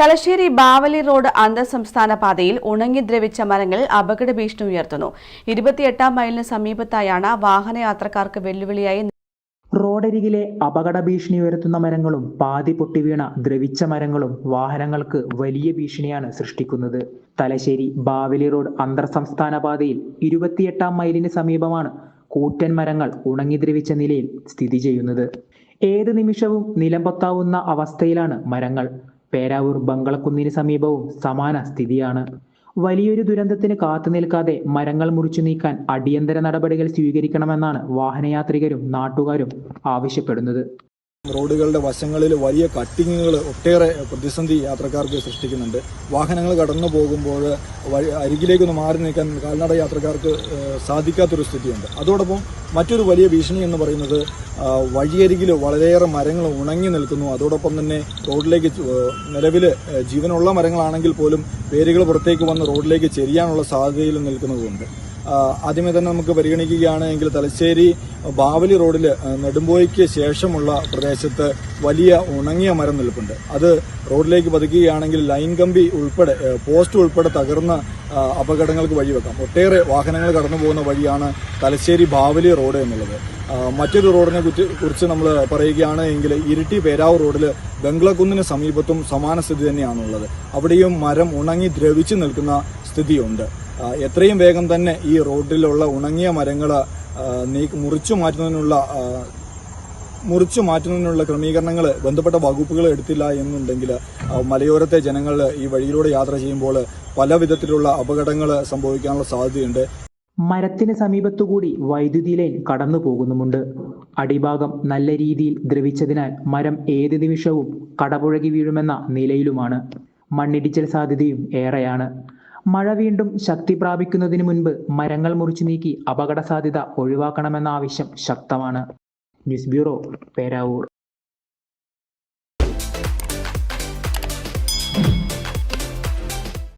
Thalassery Bavali road അന്തർ സംസ്ഥാന പാതയിൽ ഉണങ്ങി ദ്രവിച്ച മരങ്ങൾ അപകട ഭീഷണി ഉയർത്തുന്നു. ഇരുപത്തിയെട്ടാം മൈലിന് സമീപത്തായാണ് വാഹനയാത്രക്കാർക്ക് വെല്ലുവിളിയായി റോഡരികിലെ അപകട ഭീഷണി ഉയർത്തുന്ന മരങ്ങളും പാതി പൊട്ടിവീണ ദ്രവിച്ച മരങ്ങളും വാഹനങ്ങൾക്ക് വലിയ ഭീഷണിയാണ് സൃഷ്ടിക്കുന്നത്. തലശ്ശേരി ബാവലി റോഡ് അന്തർ സംസ്ഥാന പാതയിൽ ഇരുപത്തിയെട്ടാം മൈലിന് സമീപമാണ് കൂറ്റൻ മരങ്ങൾ ഉണങ്ങി ദ്രവിച്ച നിലയിൽ സ്ഥിതി ചെയ്യുന്നത്. ഏത് നിമിഷവും നിലംപൊത്താവുന്ന അവസ്ഥയിലാണ് മരങ്ങൾ. പേരാവൂർ ബംഗളക്കുന്നിന് സമീപവും സമാന സ്ഥിതിയാണ്. വലിയൊരു ദുരന്തത്തിന് കാത്തു നിൽക്കാതെ മരങ്ങൾ മുറിച്ചു നീക്കാൻ അടിയന്തര നടപടികൾ സ്വീകരിക്കണമെന്നാണ് വാഹനയാത്രികരും നാട്ടുകാരും ആവശ്യപ്പെടുന്നത്. റോഡുകളുടെ വശങ്ങളിൽ വലിയ കട്ടിങ്ങുകൾ ഒട്ടേറെ പ്രതിസന്ധി യാത്രക്കാർക്ക് സൃഷ്ടിക്കുന്നുണ്ട്. വാഹനങ്ങൾ കടന്നു പോകുമ്പോൾ അരികിലേക്കൊന്ന് മാറി നിൽക്കാൻ കാൽനട യാത്രക്കാർക്ക് സാധിക്കാത്തൊരു സ്ഥിതിയുണ്ട്. അതോടൊപ്പം മറ്റൊരു വലിയ ഭീഷണി എന്ന് പറയുന്നത് വഴിയരികിൽ വളരെയേറെ മരങ്ങൾ ഉണങ്ങി നിൽക്കുന്നു. അതോടൊപ്പം തന്നെ റോഡിലേക്ക് നിലവിൽ ജീവനുള്ള മരങ്ങളാണെങ്കിൽ പോലും വേരുകൾ പുറത്തേക്ക് വന്ന് റോഡിലേക്ക് ചെരിയാനുള്ള സാധ്യതയിൽ നിൽക്കുന്നതുകൊണ്ട്. ആദ്യമേ തന്നെ നമുക്ക് പരിഗണിക്കുകയാണെങ്കിൽ തലശ്ശേരി ബാവലി റോഡിൽ നെടുമ്പോയ്ക്ക് ശേഷമുള്ള പ്രദേശത്ത് വലിയ ഉണങ്ങിയ മരം നിൽപ്പുണ്ട്. അത് റോഡിലേക്ക് പതിക്കുകയാണെങ്കിൽ ലൈൻ കമ്പി ഉൾപ്പെടെ പോസ്റ്റ് ഉൾപ്പെടെ തകർന്ന അപകടങ്ങൾക്ക് വഴിവെക്കാം ഒട്ടേറെ വാഹനങ്ങൾ കടന്നു പോകുന്ന വഴിയാണ് തലശ്ശേരി ബാവലി റോഡ് എന്നുള്ളത്. മറ്റൊരു റോഡിനെ കുറിച്ച് നമ്മൾ പറയുകയാണ് എങ്കിൽ ഇരിട്ടി പേരാവ് റോഡിൽ ബംഗ്ലക്കുന്നിന് സമീപത്തും സമാന സ്ഥിതി തന്നെയാണുള്ളത്. അവിടെയും മരം ഉണങ്ങി ദ്രവിച്ചു നിൽക്കുന്ന സ്ഥിതിയുണ്ട്. എത്രയും വേഗം തന്നെ ഈ റോഡിലുള്ള ഉണങ്ങിയ മരങ്ങൾ നീക്കി മുറിച്ചു മാറ്റുന്നതിനുള്ള മുറിച്ചു മാറ്റുന്നതിനുള്ള ക്രമീകരണങ്ങൾ ബന്ധപ്പെട്ട വകുപ്പുകൾ എടുത്തില്ല എന്നുണ്ടെങ്കിൽ മലയോരത്തെ ജനങ്ങൾ ഈ വഴിയിലൂടെ യാത്ര ചെയ്യുമ്പോൾ പല വിധത്തിലുള്ള അപകടങ്ങൾ സംഭവിക്കാനുള്ള സാധ്യതയുണ്ട്. മരത്തിന് സമീപത്തുകൂടി വൈദ്യുതി ലൈൻ കടന്നു പോകുന്നുമുണ്ട്. അടിഭാഗം നല്ല രീതിയിൽ ദ്രവിച്ചതിനാൽ മരം ഏത് നിമിഷവും കടപുഴകി വീഴുമെന്ന നിലയിലുമാണ്. മണ്ണിടിച്ചൽ സാധ്യതയും ഏറെയാണ്. മഴ വീണ്ടും ശക്തി പ്രാപിക്കുന്നതിന് മുൻപ് മരങ്ങൾ മുറിച്ചു നീക്കി അപകട സാധ്യത ഒഴിവാക്കണമെന്ന ആവശ്യം ശക്തമാണ്. News bureau Peravoor.